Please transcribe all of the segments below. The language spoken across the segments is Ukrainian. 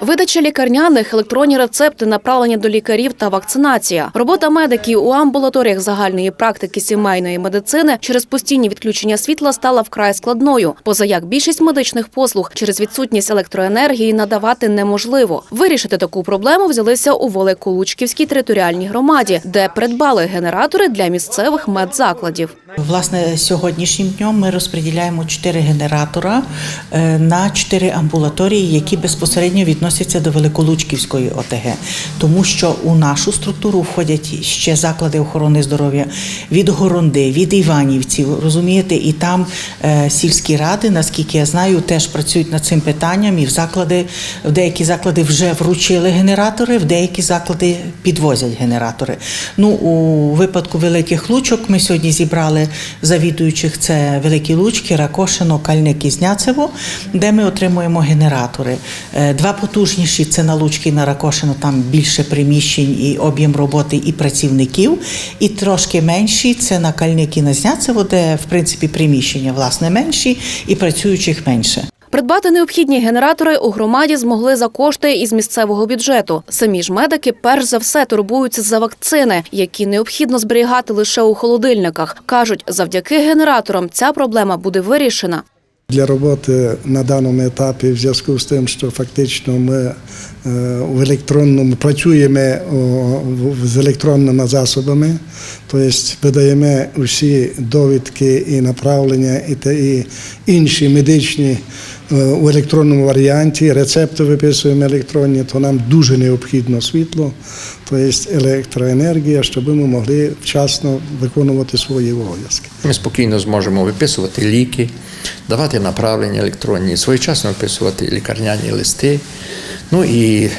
Видача лікарняних, електронні рецепти, направлення до лікарів та вакцинація. Робота медиків у амбулаторіях загальної практики сімейної медицини через постійні відключення світла стала вкрай складною. Поза як більшість медичних послуг через відсутність електроенергії надавати неможливо. Вирішити таку проблему взялися у Великолучківській територіальній громаді, де придбали генератори для місцевих медзакладів. Власне, сьогоднішнім днем ми розподіляємо чотири генератора е, на чотири амбулаторії, які безпосередньо відносяться до Великолучківської ОТГ, тому що у нашу структуру входять ще заклади охорони здоров'я від Горонди, від Іванівців, розумієте, і там е, сільські ради, наскільки я знаю, теж працюють над цим питанням, і в заклади в деякі заклади вже вручили генератори, в деякі заклади підвозять генератори. Ну у випадку великих лучок ми сьогодні зібрали завідуючих це Великі Лучки, Ракошино, Кальник і Зняцево, де ми отримуємо генератори. Е, Два потужніші це на Лучки на Ракошино, там більше приміщень і об'єм роботи і працівників. І трошки менші це на Кальник і на Зняцево, де в принципі приміщення власне менші і працюючих менше. Придбати необхідні генератори у громаді змогли за кошти із місцевого бюджету. Самі ж медики перш за все турбуються за вакцини, які необхідно зберігати лише у холодильниках. кажуть, завдяки генераторам ця проблема буде вирішена. Для роботи на даному етапі, в зв'язку з тим, що фактично ми е, в електронному працюємо з електронними засобами, тобто видаємо усі довідки і направлення, і, інші медичні у електронному варіанті, рецепти виписуємо електронні, то нам дуже необхідно світло, тобто електроенергія, щоб ми могли вчасно виконувати свої обов'язки. Ми спокійно зможемо виписувати ліки, давати направлення електронні, своєчасно виписувати лікарняні листи. Ну і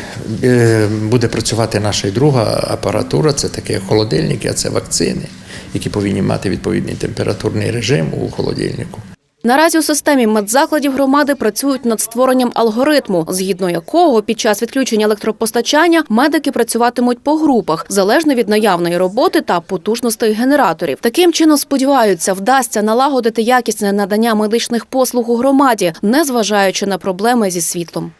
е, буде працювати наша друга апаратура, це такі холодильники, а це вакцини, які повинні мати відповідний температурний режим у холодильнику. Наразі у системі медзакладів громади працюють над створенням алгоритму, згідно якого під час відключення електропостачання медики працюватимуть по групах, залежно від наявної роботи та потужностей генераторів. Таким чином сподіваються, вдасться налагодити якісне надання медичних послуг у громаді, незважаючи на проблеми зі світлом.